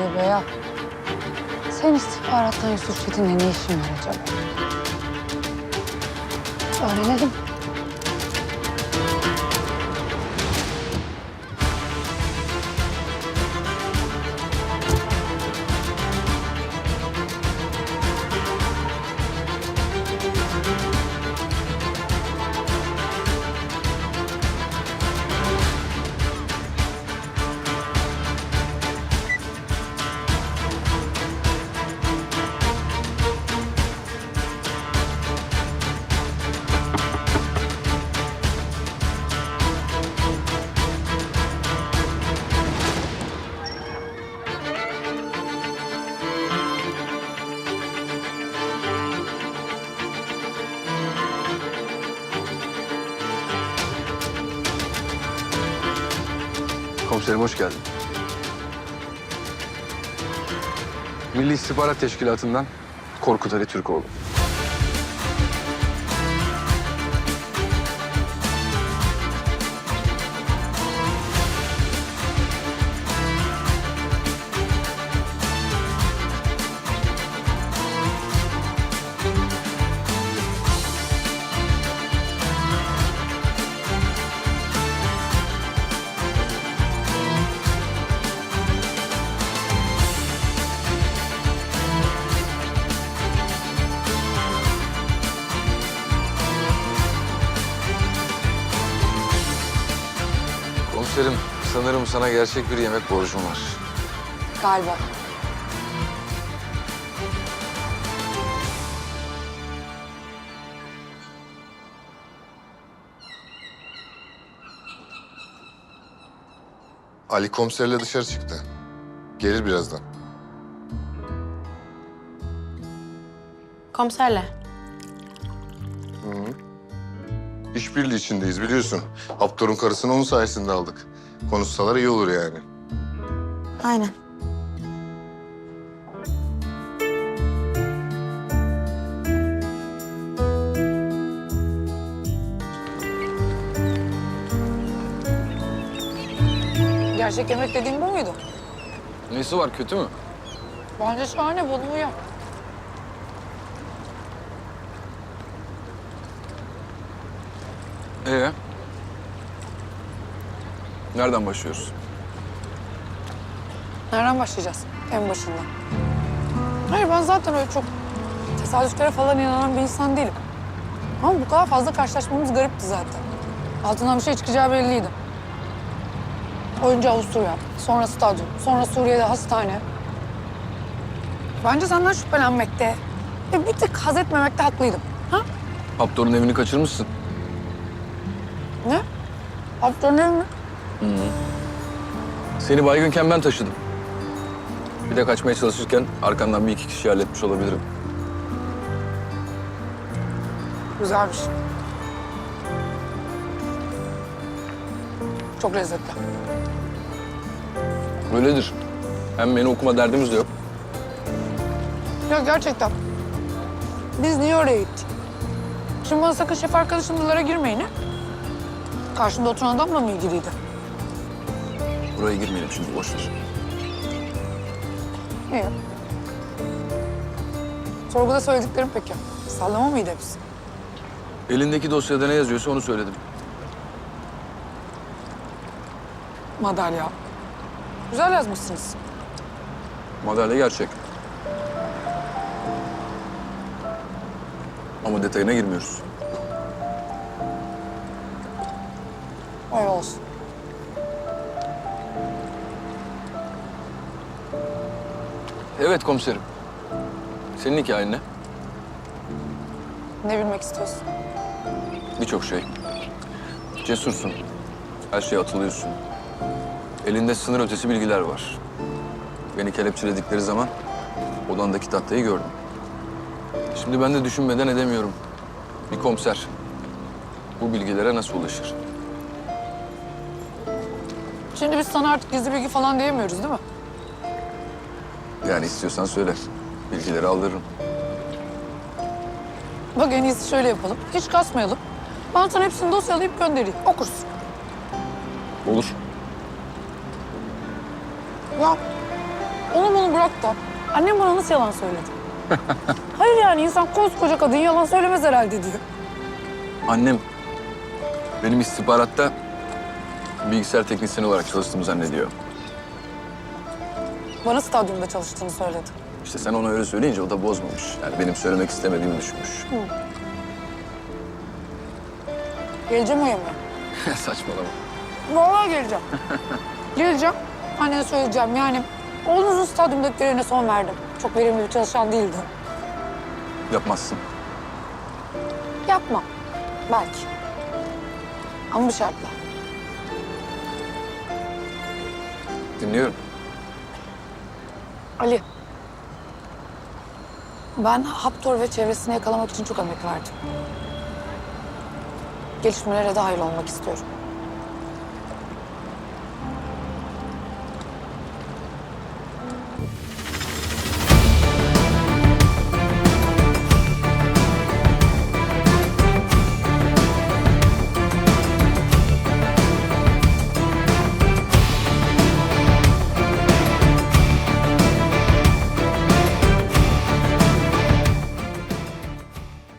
Ali Bey ya. Sen istihbarattan Yusuf Çetin'le ne işin var acaba? Öğrenelim. Komiserim hoş geldin. Milli İstihbarat Teşkilatı'ndan Korkut Ali Türkoğlu. Sanırım sana gerçek bir yemek borcum var. Galiba. Ali komiserle dışarı çıktı. Gelir birazdan. Komiserle. İşbirliği içindeyiz biliyorsun. Haptor'un karısını onun sayesinde aldık. Konuşsalar iyi olur yani. Aynen. Gerçek yemek dediğin bu muydu? Nesi var kötü mü? Bence şahane bunu uyar. Ee? Nereden başlıyoruz? Nereden başlayacağız? En başından. Hayır ben zaten öyle çok tesadüflere falan inanan bir insan değilim. Ama bu kadar fazla karşılaşmamız garipti zaten. Altından bir şey çıkacağı belliydi. Önce Avusturya, sonra stadyum, sonra Suriye'de hastane. Bence senden şüphelenmekte ve bir tık haz etmemekte haklıydım. Ha? Haptor'un evini kaçırmışsın. Ne? Abdur'un evi mi? Seni baygınken ben taşıdım. Bir de kaçmaya çalışırken arkandan bir iki kişi halletmiş olabilirim. Güzelmiş. Çok lezzetli. Öyledir. Hem beni okuma derdimiz de yok. Ya gerçekten. Biz niye oraya gittik? Şimdi bana sakın şef arkadaşımlara girmeyin ha? Karşımda oturan adamla mı ilgiliydi? Buraya girmeyelim şimdi boş ver. İyi. Sorguda söylediklerim peki. Sallama mıydı hepsi? Elindeki dosyada ne yazıyorsa onu söyledim. Madalya. Güzel yazmışsınız. Madalya gerçek. Ama detayına girmiyoruz. Öyle olsun. Evet komiserim. Senin hikayen ne? Ne bilmek istiyorsun? Birçok şey. Cesursun. Her şeye atılıyorsun. Elinde sınır ötesi bilgiler var. Beni kelepçeledikleri zaman odandaki tahtayı gördüm. Şimdi ben de düşünmeden edemiyorum. Bir komiser bu bilgilere nasıl ulaşır? Şimdi biz sana artık gizli bilgi falan diyemiyoruz değil mi? Yani istiyorsan söyle. Bilgileri aldırırım. Bak en iyisi şöyle yapalım. Hiç kasmayalım. Ben sana hepsini dosyalayıp göndereyim. Okursun. Olur. Ya Onu bunu bırak da annem bana nasıl yalan söyledi? Hayır yani insan koskoca kadın yalan söylemez herhalde diyor. Annem benim istihbaratta bilgisayar teknisyeni olarak çalıştığımı zannediyor. Bana stadyumda çalıştığını söyledi. İşte sen ona öyle söyleyince o da bozmamış. Yani benim söylemek istemediğimi düşünmüş. Geleceğim o yemeğe. Saçmalama. Vallahi geleceğim. geleceğim. Annene söyleyeceğim yani. Oğlunuzun stadyumdaki görevine son verdim. Çok verimli bir çalışan değildi. Yapmazsın. Yapma. Belki. Ama bir şartla. Dinliyorum. Ali. Ben Haptor ve çevresini yakalamak için çok emek verdim. Gelişmelere dahil olmak istiyorum.